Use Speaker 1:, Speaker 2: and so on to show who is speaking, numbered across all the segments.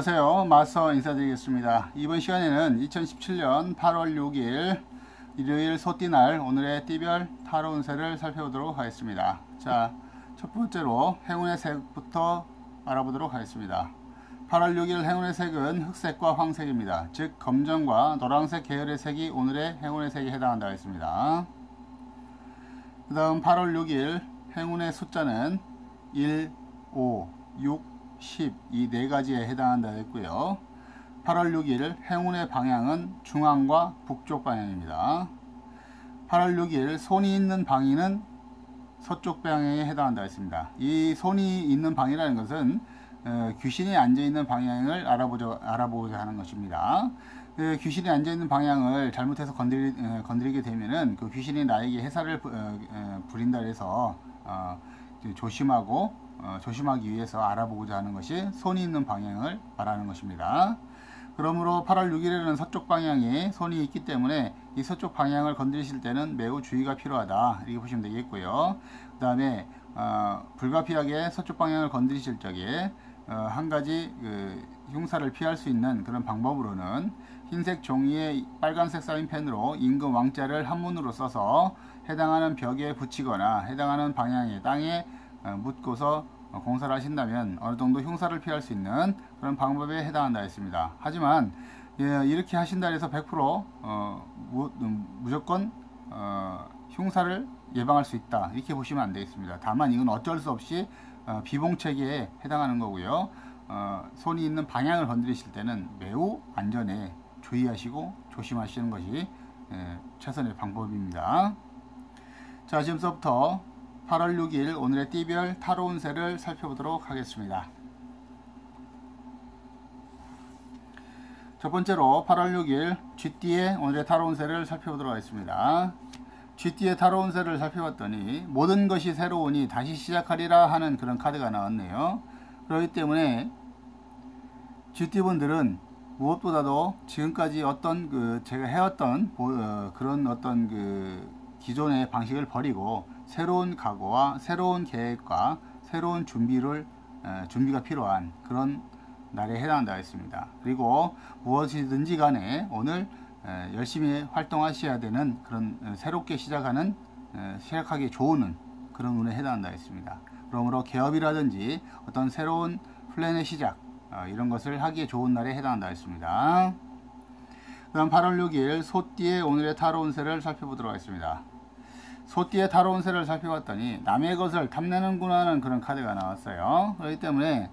Speaker 1: 안녕하세요. 마서 인사드리겠습니다. 이번 시간에는 2017년 8월 6일 일요일 소띠날 오늘의 띠별 타로 운세를 살펴보도록 하겠습니다. 자, 첫 번째로 행운의 색부터 알아보도록 하겠습니다. 8월 6일 행운의 색은 흑색과 황색입니다. 즉 검정과 노란색 계열의 색이 오늘의 행운의 색에 해당한다 했습니다. 그 다음 8월 6일 행운의 숫자는 1, 5, 6, 10 이 네 가지에 해당한다 했고요. 8월 6일 행운의 방향은 중앙과 북쪽 방향입니다. 8월 6일 손이 있는 방위는 서쪽 방향에 해당한다 했습니다. 이 손이 있는 방이라는 것은 어, 귀신이 앉아 있는 방향을 알아보자, 알아보고자 하는 것입니다. 그 귀신이 앉아 있는 방향을 잘못해서 건드리, 어, 건드리게 되면은 그 귀신이 나에게 해사를 어, 어, 부린다 해서 어, 조심하고 어, 조심하기 위해서 알아보고자 하는 것이 손이 있는 방향을 말하는 것입니다. 그러므로 8월 6일에는 서쪽 방향에 손이 있기 때문에 이 서쪽 방향을 건드리실 때는 매우 주의가 필요하다 이렇게 보시면 되겠고요. 그 다음에 어, 불가피하게 서쪽 방향을 건드리실 적에 어, 한 가지 그 흉사를 피할 수 있는 그런 방법으로는 흰색 종이에 빨간색 사인펜으로 임금 왕자를 한문으로 써서 해당하는 벽에 붙이거나 해당하는 방향의 땅에 어, 묻고서 공사를 하신다면 어느 정도 흉사를 피할 수 있는 그런 방법에 해당한다 했습니다. 하지만 예, 이렇게 하신다 해서 100% 어, 무, 무조건 어, 흉사를 예방할 수 있다 이렇게 보시면 안 되겠습니다. 다만 이건 어쩔 수 없이 어, 비봉체계에 해당하는 거고요. 어, 손이 있는 방향을 건드리실 때는 매우 안전에 주의하시고 조심하시는 것이 예, 최선의 방법입니다. 자 지금서부터 8월 6일 오늘의 띠별 타로 운세를 살펴보도록 하겠습니다. 첫 번째로 8월 6일 쥐띠의 오늘의 타로 운세를 살펴보도록 하겠습니다. 쥐띠의 타로 운세를 살펴봤더니 모든 것이 새로우니 다시 시작하리라 하는 그런 카드가 나왔네요. 그렇기 때문에 쥐띠분들은 무엇보다도 지금까지 어떤 그 제가 해왔던 어, 그런 어떤 그 기존의 방식을 버리고 새로운 각오와 새로운 계획과 새로운 준비를 준비가 필요한 그런 날에 해당한다 했습니다. 그리고 무엇이든지 간에 오늘 열심히 활동하셔야 되는 그런 새롭게 시작하는 시작하기 좋은 그런 운에 해당한다 했습니다. 그러므로 개업이라든지 어떤 새로운 플랜의 시작 어, 이런 것을 하기에 좋은 날에 해당한다 했습니다. 그 다음 8월 6일 소띠의 오늘의 타로 운세를 살펴보도록 하겠습니다. 소띠의 타로 운세를 살펴봤더니 남의 것을 탐내는구나 하는 그런 카드가 나왔어요. 그렇기 때문에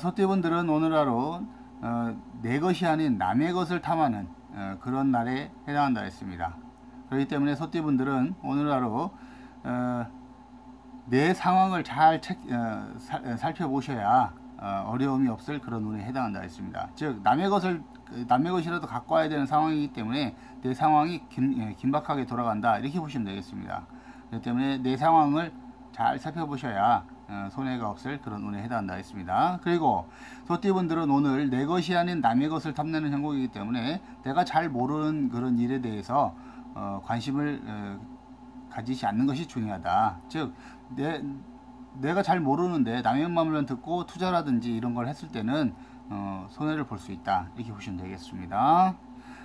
Speaker 1: 소띠분들은 오늘 하루 어, 내 것이 아닌 남의 것을 탐하는 어, 그런 날에 해당한다 했습니다. 그렇기 때문에 소띠분들은 오늘 하루 어, 내 상황을 잘 책, 살펴보셔야 어려움이 없을 그런 운에 해당한다 했습니다. 즉 남의 것을 그 남의 것이라도 갖고 와야 되는 상황이기 때문에 내 상황이 긴, 예, 긴박하게 돌아간다 이렇게 보시면 되겠습니다. 그렇기 때문에 내 상황을 잘 살펴보셔야 어, 손해가 없을 그런 운에 해당한다 했습니다. 그리고 소띠분들은 오늘 내 것이 아닌 남의 것을 탐내는 형국이기 때문에 내가 잘 모르는 그런 일에 대해서 어, 관심을 어, 가지지 않는 것이 중요하다. 즉, 내, 내가 잘 모르는데 남의 말만 듣고 투자라든지 이런 걸 했을 때는 어, 손해를 볼 수 있다. 이렇게 보시면 되겠습니다.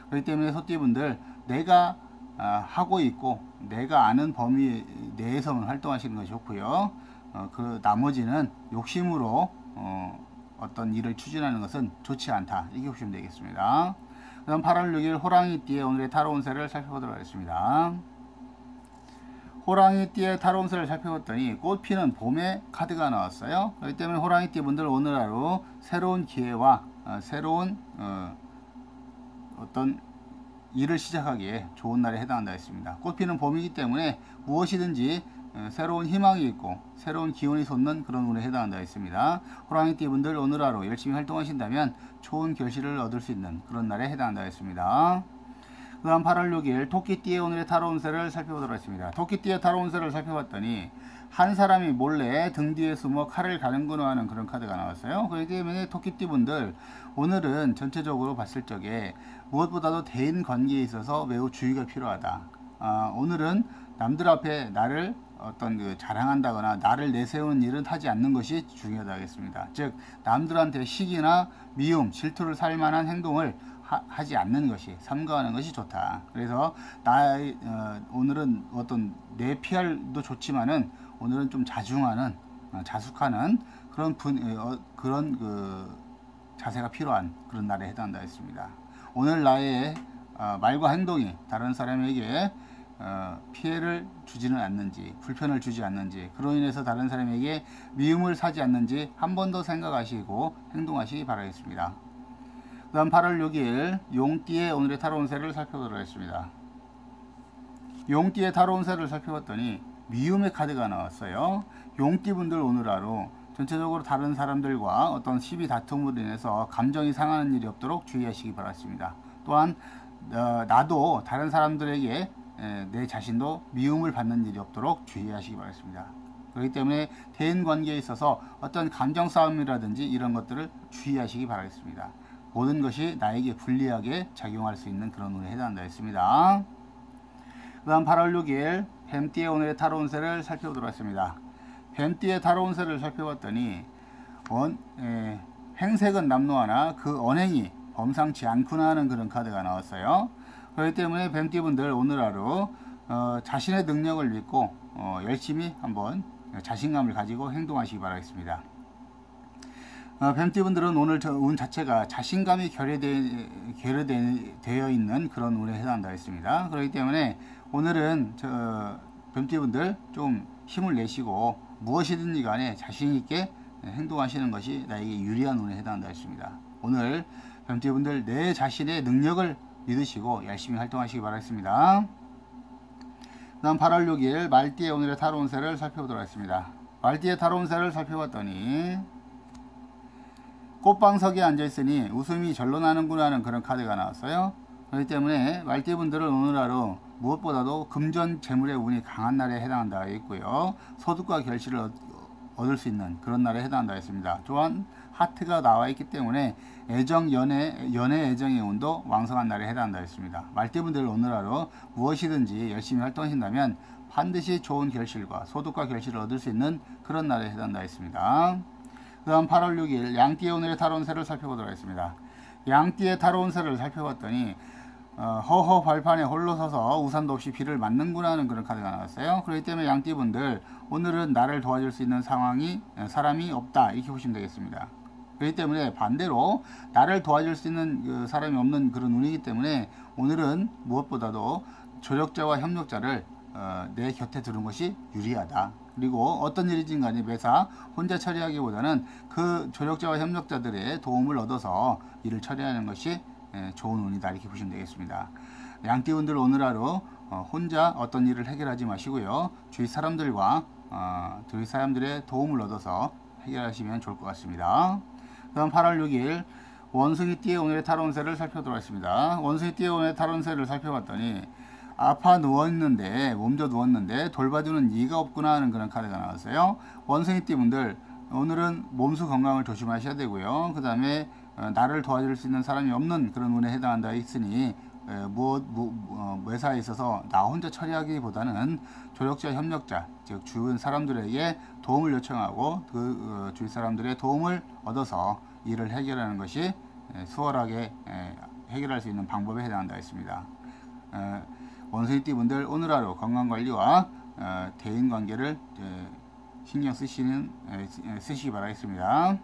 Speaker 1: 그렇기 때문에 소띠분들 내가 어, 하고 있고 내가 아는 범위 내에서만 활동하시는 것이 좋고요. 어, 그 나머지는 욕심으로 어, 어떤 일을 추진하는 것은 좋지 않다. 이렇게 보시면 되겠습니다. 그 다음 8월 6일 호랑이띠의 오늘의 타로 운세를 살펴보도록 하겠습니다 호랑이띠의 타론스를 살펴봤더니 꽃피는 봄의 카드가 나왔어요. 그렇기 때문에 호랑이띠 분들 오늘 하루 새로운 기회와 어, 새로운 어, 떤 일을 시작하기에 좋은 날에 해당한다 했습니다. 꽃피는 봄이기 때문에 무엇이든지 어, 새로운 희망이 있고 새로운 기운이 솟는 그런 운에 해당한다 했습니다. 호랑이띠 분들 오늘 하루 열심히 활동하신다면 좋은 결실을 얻을 수 있는 그런 날에 해당한다 했습니다. 그 다음 8월 6일 토끼띠의 오늘의 타로 운세를 살펴보도록 하겠습니다. 토끼띠의 타로 운세를 살펴봤더니 한 사람이 몰래 등 뒤에 숨어 칼을 가는구나 하는 그런 카드가 나왔어요. 그렇기 때문에 토끼띠 분들 오늘은 전체적으로 봤을 적에 무엇보다도 대인 관계에 있어서 매우 주의가 필요하다. 아, 오늘은 남들 앞에 나를 어떤 그 자랑한다거나 나를 내세우는 일은 하지 않는 것이 중요하다겠습니다. 즉 남들한테 시기나 미움, 질투를 살 만한 행동을 하, 지 않는 것이 삼가하는 것이 좋다. 그래서 나 어, 오늘은 어떤 내피할도 좋지만은 오늘은 좀 자중하는 어, 자숙하는 그런 분 어, 그런 그 자세가 필요한 그런 날에 해당한다 했습니다. 오늘 나의 어, 말과 행동이 다른 사람에게 어, 피해를 주지는 않는지 불편을 주지 않는지 그로 인해서 다른 사람에게 미움을 사지 않는지 한 번 더 생각하시고 행동하시기 바라겠습니다. 그 다음 8월 6일 용띠의 오늘의 타로 운세를 살펴보도록 하겠습니다. 용띠의 타로 운세를 살펴봤더니 미움의 카드가 나왔어요. 용띠분들 오늘 하루 전체적으로 다른 사람들과 어떤 시비 다툼으로 인해서 감정이 상하는 일이 없도록 주의하시기 바랍니다. 또한 어, 나도 다른 사람들에게 에, 내 자신도 미움을 받는 일이 없도록 주의하시기 바랍니다. 그렇기 때문에 대인 관계에 있어서 어떤 감정 싸움이라든지 이런 것들을 주의하시기 바라겠습니다. 모든 것이 나에게 불리하게 작용할 수 있는 그런 운에 해당한다 했습니다. 그 다음 8월 6일 뱀띠의 오늘의 타로 운세를 살펴보도록 하겠습니다. 뱀띠의 타로 운세를 살펴봤더니 원, 에, 행색은 남노하나 그 언행이 범상치 않구나 하는 그런 카드가 나왔어요. 그렇기 때문에 뱀띠분들 오늘 하루 어, 자신의 능력을 믿고 어, 열심히 한번 자신감을 가지고 행동하시기 바라겠습니다. 어, 뱀띠분들은 오늘 운 자체가 자신감이 결여되, 결여되어 있는 그런 운에 해당한다 했습니다. 그렇기 때문에 오늘은 저 뱀띠분들 좀 힘을 내시고 무엇이든지 간에 자신있게 행동하시는 것이 나에게 유리한 운에 해당한다 했습니다. 오늘 뱀띠분들 내 자신의 능력을 믿으시고 열심히 활동하시기 바라겠습니다. 다음 8월 6일 말띠의 오늘의 타로 운세를 살펴보도록 하겠습니다. 말띠의 타로 운세를 살펴봤더니 꽃방석에 앉아있으니 웃음이 절로 나는구나 하는 그런 카드가 나왔어요. 그렇기 때문에 말띠분들은 오늘 하루 무엇보다도 금전 재물의 운이 강한 날에 해당한다 있고요. 소득과 결실을 얻을 수 있는 그런 날에 해당한다 했습니다. 또한 하트가 나와 있기 때문에 애정, 연애, 연애 애정의 운도 왕성한 날에 해당한다 했습니다. 말띠분들 오늘 하루 무엇이든지 열심히 활동하신다면 반드시 좋은 결실과 소득과 결실을 얻을 수 있는 그런 날에 해당한다 했습니다. 그 다음 8월 6일 양띠의 오늘의 타로운세를 살펴보도록 하겠습니다. 양띠의 타로운세를 살펴봤더니 어, 허허 발판에 홀로 서서 우산도 없이 비를 맞는구나 하는 그런 카드가 나왔어요. 그렇기 때문에 양띠분들 오늘은 나를 도와줄 수 있는 상황이 사람이 없다 이렇게 보시면 되겠습니다. 그렇기 때문에 반대로 나를 도와줄 수 있는 그 사람이 없는 그런 운이기 때문에 오늘은 무엇보다도 조력자와 협력자를 어, 내 곁에 두는 것이 유리하다. 그리고 어떤 일이든 간에 매사 혼자 처리하기보다는 그 조력자와 협력자들의 도움을 얻어서 일을 처리하는 것이 예, 좋은 운이다 이렇게 보시면 되겠습니다. 양띠분들 오늘 하루 어, 혼자 어떤 일을 해결하지 마시고요. 주위 사람들과 어, 주위 사람들의 도움을 얻어서 해결하시면 좋을 것 같습니다. 다음 8월 6일 원숭이띠의 오늘의 타론세를 살펴보도록 하겠습니다. 원숭이띠의 오늘의 타론세를 살펴봤더니 아파 누워있는데 몸져 누웠는데 돌봐주는 이가 없구나 하는 그런 카드가 나왔어요. 원숭이 띠 분들 오늘은 몸수 건강을 조심하셔야 되고요. 그 다음에 어, 나를 도와줄 수 있는 사람이 없는 그런 운에 해당한다 했으니 무엇 어, 회사에 있어서 나 혼자 처리하기보다는 조력자 협력자 즉 주변 사람들에게 도움을 요청하고 그 어, 주위 사람들의 도움을 얻어서 일을 해결하는 것이 수월하게 해결할 수 있는 방법에 해당한다 했습니다. 원숭이띠 분들 오늘 하루 건강관리와 대인관계를 신경 쓰시는 쓰시기 바라겠습니다.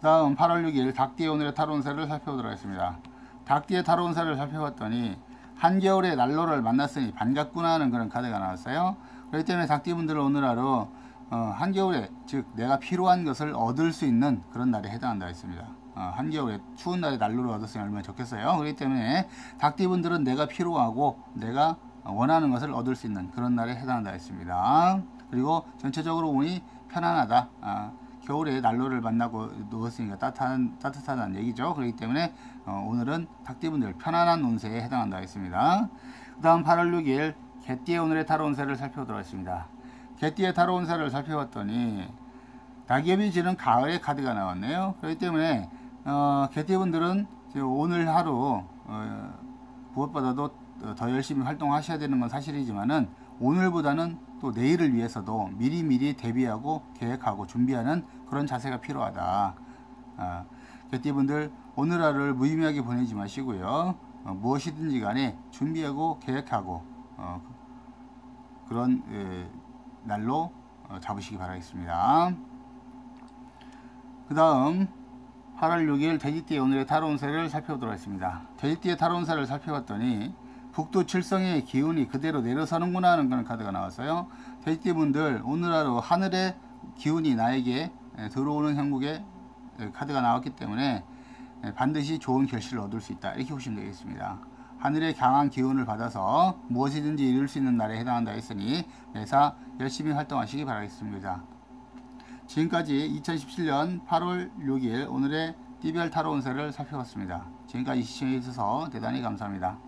Speaker 1: 다음 8월 6일 닭띠의 오늘의 타론세를 살펴보도록 하겠습니다. 닭띠의 타론세를 살펴봤더니 한겨울에 난로를 만났으니 반갑구나 하는 그런 카드가 나왔어요. 그렇기 때문에 닭띠분들은 오늘 하루 어, 한겨울에 즉 내가 필요한 것을 얻을 수 있는 그런 날에 해당한다 했습니다. 어, 한겨울에 추운 날에 난로를 얻었으면 얼마나 좋겠어요. 그렇기 때문에 닭띠분들은 내가 필요하고 내가 원하는 것을 얻을 수 있는 그런 날에 해당한다 했습니다. 그리고 전체적으로 운이 편안하다. 어, 겨울에 난로를 만나고 누웠으니까 따뜻한, 따뜻하다는 얘기죠. 그렇기 때문에 어, 오늘은 닭띠분들 편안한 운세에 해당한다 했습니다. 그 다음 8월 6일 개띠의 오늘의 타로 운세를 살펴보도록 하겠습니다. 개띠의 타로 운세를 살펴봤더니 낙엽이 지는 가을의 카드가 나왔네요. 그렇기 때문에 어, 개띠분들은 오늘 하루 어, 무엇보다도 더 열심히 활동하셔야 되는 건 사실이지만은 오늘보다는 또 내일을 위해서도 미리미리 대비하고 계획하고 준비하는 그런 자세가 필요하다. 아, 개띠분들 오늘 하루를 무의미하게 보내지 마시고요. 어, 무엇이든지 간에 준비하고 계획하고 어, 그런 에, 날로 어, 잡으시기 바라겠습니다. 그 다음 8월 6일 돼지띠의 오늘의 타로 운세를 살펴보도록 하겠습니다. 돼지띠의 타로 운세를 살펴봤더니 북두 칠성의 기운이 그대로 내려서는구나 하는 그런 카드가 나왔어요. 돼지띠 분들 오늘 하루 하늘의 기운이 나에게 들어오는 형국의 카드가 나왔기 때문에 반드시 좋은 결실을 얻을 수 있다 이렇게 보시면 되겠습니다. 하늘의 강한 기운을 받아서 무엇이든지 이룰 수 있는 날에 해당한다 했으니 매사 열심히 활동하시기 바라겠습니다. 지금까지 2017년 8월 6일 오늘의 띠별 타로 운세를 살펴봤습니다. 지금까지 시청해 주셔서 대단히 감사합니다.